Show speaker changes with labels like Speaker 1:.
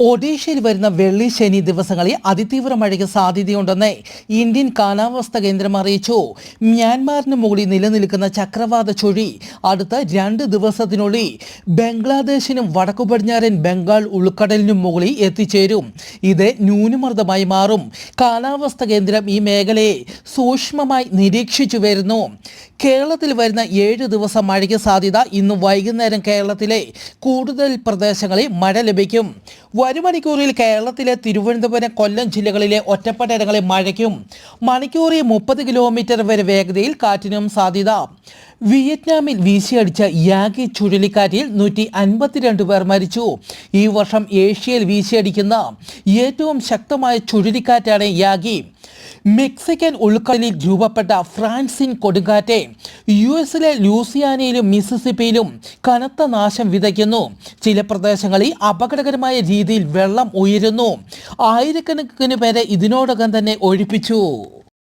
Speaker 1: ഒഡീഷയിൽ വരുന്ന വെള്ളി ശനി ദിവസങ്ങളിൽ അതിതീവ്ര മഴയ്ക്ക് സാധ്യതയുണ്ടെന്ന് ഇന്ത്യൻ കാലാവസ്ഥാ കേന്ദ്രം അറിയിച്ചു. മ്യാൻമാറിന് മുകളിൽ നിലനിൽക്കുന്ന ചക്രവാത ചുഴി അടുത്ത രണ്ട് ദിവസത്തിനുള്ളിൽ ബംഗ്ലാദേശിനും വടക്കു പടിഞ്ഞാറൻ ബംഗാൾ ഉൾക്കടലിനും മുകളിൽ എത്തിച്ചേരും. ഇത് ന്യൂനമർദ്ദമായി മാറും. കാലാവസ്ഥാ കേന്ദ്രം ഈ മേഖലയെ സൂക്ഷ്മമായി നിരീക്ഷിച്ചു വരുന്നു. കേരളത്തിൽ വരുന്ന ഏഴ് ദിവസം മഴയ്ക്ക് സാധ്യത ഇന്ന് വൈകുന്നേരം കേരളത്തിലെ കൂടുതൽ പ്രദേശങ്ങളിൽ മഴ ലഭിക്കും. മണിക്കൂറിൽ കേരളത്തിലെ തിരുവനന്തപുരം കൊല്ലം ജില്ലകളിലെ ഒറ്റപ്പെട്ടയിടങ്ങളിൽ മഴയ്ക്കും. മണിക്കൂറിൽ മുപ്പത് കിലോമീറ്റർ വരെ വേഗതയിൽ കാറ്റിനും സാധ്യത. വിയറ്റ്നാമിൽ വീശിയടിച്ച യാഗി ചുഴലിക്കാറ്റിൽ നൂറ്റി അൻപത്തിരണ്ട് പേർ മരിച്ചു. ഈ വർഷം ഏഷ്യയിൽ വീശിയടിക്കുന്ന ഏറ്റവും ശക്തമായ ചുഴലിക്കാറ്റാണ് യാഗി. മെക്സിക്കൻ ഉൾക്കടലിൽ രൂപപ്പെട്ട ഫ്രാൻസിൻ കൊടുങ്കാറ്റ് യു എസിലെ ലൂസിയാനയിലും മിസിസിപ്പിയിലും കനത്ത നാശം വിതയ്ക്കുന്നു. ചില പ്രദേശങ്ങളിൽ അപകടകരമായ രീതിയിൽ വെള്ളം ഉയരുന്നു. ആയിരക്കണക്കിന് പേരെ ഇതിനോടകം തന്നെ ഒഴിപ്പിച്ചു.